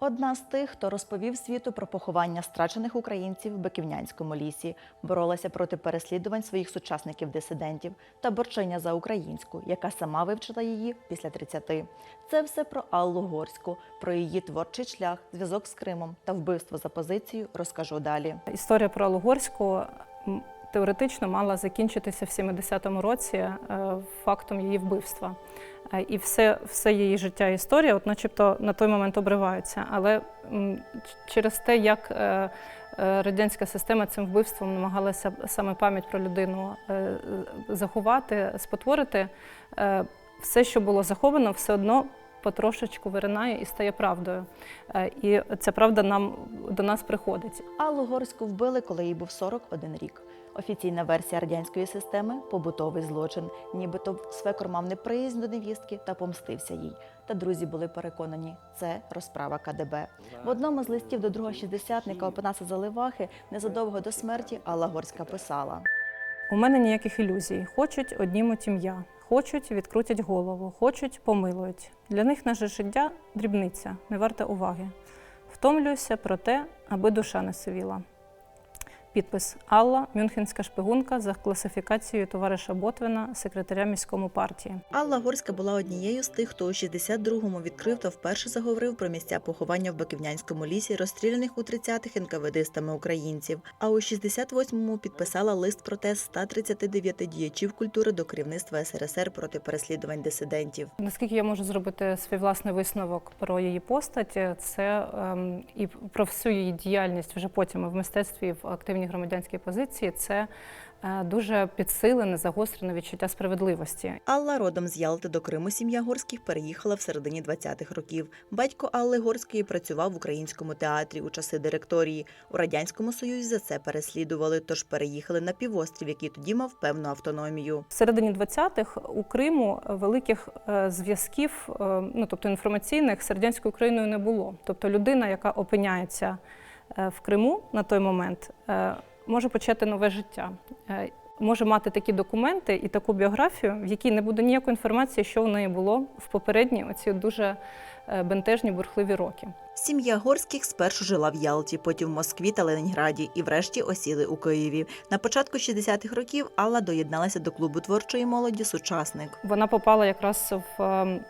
Одна з тих, хто розповів світу про поховання страчених українців в Биківнянському лісі, боролася проти переслідувань своїх сучасників-дисидентів та борчиня за українську, яка сама вивчила її після 30. Це все про Аллу Горську, про її творчий шлях, зв'язок з Кримом та вбивство за позицію розкажу далі. Історія про Лугорську м, теоретично мала закінчитися в 70-му році е, фактом її вбивства. Е, І все, все її життя і історія, от начебто на той момент обриваються. Але через те, як е, радянська система цим вбивством намагалася саме пам'ять про людину заховати, спотворити, все, що було заховано, все одно потрошечку виринає і стає правдою. Е, І ця правда нам до нас приходить. Аллу Горську вбили, коли їй був 41 рік. Офіційна версія радянської системи побутовий злочин, нібито свекор мав неприязнь до невістки та помстився їй. Та друзі були переконані, це розправа КДБ. В одному з листів до другого шістдесятника Опанаса Заливахи незадовго до смерті Алла Горська писала: У мене ніяких ілюзій. Хочуть однімуть ім'я, хочуть відкрутять голову, хочуть помилують. Для них наше життя дрібниця, не варта уваги. Втомлююся про те, аби душа не сивіла. Підпис Алла, Мюнхенська шпигунка за класифікацією товариша Ботвина, секретаря міському партії. Алла Горська була однією з тих, хто у 62-му відкрив та вперше заговорив про місця поховання в Баківнянському лісі, розстріляних у 30-х НКВДистами українців. А у 68-му підписала лист протест 139 діячів культури до керівництва СРСР проти переслідувань дисидентів. Наскільки я можу зробити свій власний висновок про її постать, це ем, і про всю її діяльність вже потім в мистецтві, в активній громадянській позиції, це е, дуже підсилене, загострене відчуття справедливості. Алла родом з Ялти до Криму сім'я Горських переїхала в середині 20-х років. Батько Алли Горської працював в українському театрі у часи директорії. У радянському союзі за це переслідували, тож переїхали на півострів, який тоді мав певну автономію. В середині 20-х у Криму великих е, зв'язків, е, ну тобто інформаційних, з радянською Україною не було. Тобто людина, яка опиняється в Криму на той момент, може почати нове життя. Е, Може мати такі документи і таку біографію, в якій не буде ніякої інформації, що в неї було в попередні оці дуже е, бентежні бурхливі роки. Сім'я Горських спершу жила в Ялті, потім в Москві та Ленінграді і врешті осіли у Києві. На початку 60-х років Алла доєдналася до клубу творчої молоді Сучасник. Вона попала якраз в, ем,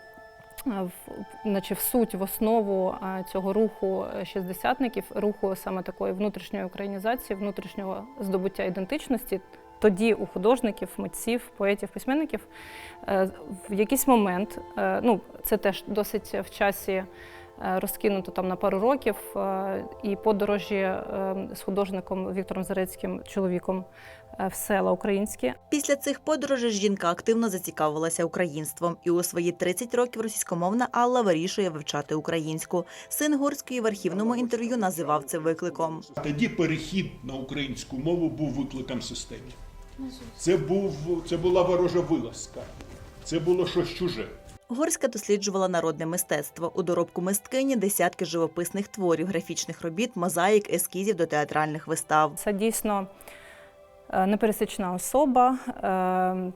в, наче в суть, в основу е, цього руху е, шістдесятників, руху саме такої внутрішньої українізації, внутрішнього здобуття ідентичності. Тоді у художників, митців, поетів, письменників е, в якийсь момент, е, ну це теж досить в часі е, розкинуто там на пару років, е, і подорожі е, з художником Віктором Зарецьким, чоловіком е, в села українські, Після цих подорожей жінка активно зацікавилася українством, і у свої 30 років російськомовна Алла вирішує вивчати українську. Син Горської в архівному інтерв'ю називав це викликом. Тоді перехід на українську мову був викликом системі. Це, був, це була ворожа вилазка, це було щось чуже. Горська досліджувала народне мистецтво. У доробку мисткині десятки живописних творів, графічних робіт, мозаїк, ескізів до театральних вистав. Це дійсно е, непересічна особа е,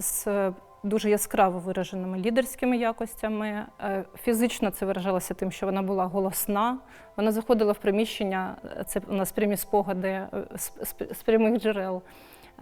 з дуже яскраво вираженими лідерськими якостями. Е, Фізично це виражалося тим, що вона була голосна. Вона заходила в приміщення, це у нас прямі спогади з прямих джерел.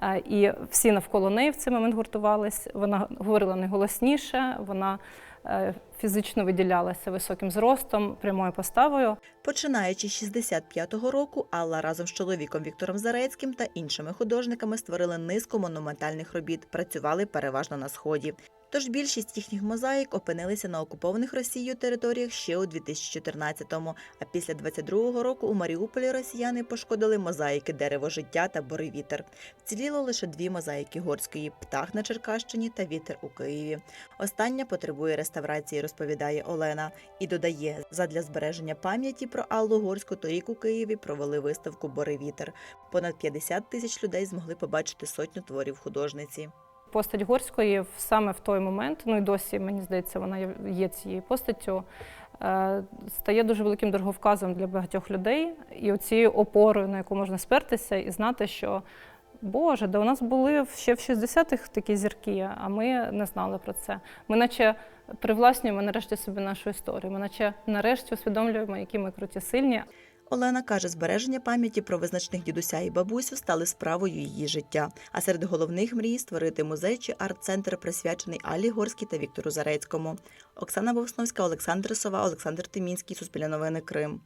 Е, І всі навколо неї в цей момент гуртувались. Вона говорила найголосніше, вона е, фізично виділялася високим зростом, прямою поставою. Починаючи з 65-го року, Алла разом з чоловіком Віктором Зарецьким та іншими художниками створили низку монументальних робіт. Працювали переважно на сході. Тож більшість їхніх мозаїк опинилися на окупованих Росією територіях ще у 2014-му. А після 22-го року у Маріуполі росіяни пошкодили мозаїки Дерево життя та Бори вітер. Вціліло лише дві мозаїки горської птах на Черкащині та вітер у Києві. Остання потребує реставрації, розповідає Олена, і додає, задля збереження пам'яті про Аллу Горську торік у Києві провели виставку Бори вітер. Понад 50 тисяч людей змогли побачити сотню творів художниці. Постать Горської саме в той момент, ну і досі, мені здається, вона є- цією постаттю, е, стає дуже великим дороговказом для багатьох людей і оцією опорою, на яку можна спертися і знати, що Боже, да у нас були ще в 60-х такі зірки, а ми не знали про це. Ми наче привласнюємо нарешті собі нашу історію. Ми наче нарешті усвідомлюємо, які ми круті сильні. Олена каже, збереження пам'яті про визначних дідуся і бабусю стали справою її життя. А серед головних мрій створити музей чи арт-центр, присвячений Алі Горській та Віктору Зарецькому. Оксана Вовсновська, Олександр Сова, Олександр Тимінський, Суспільне новини Крим.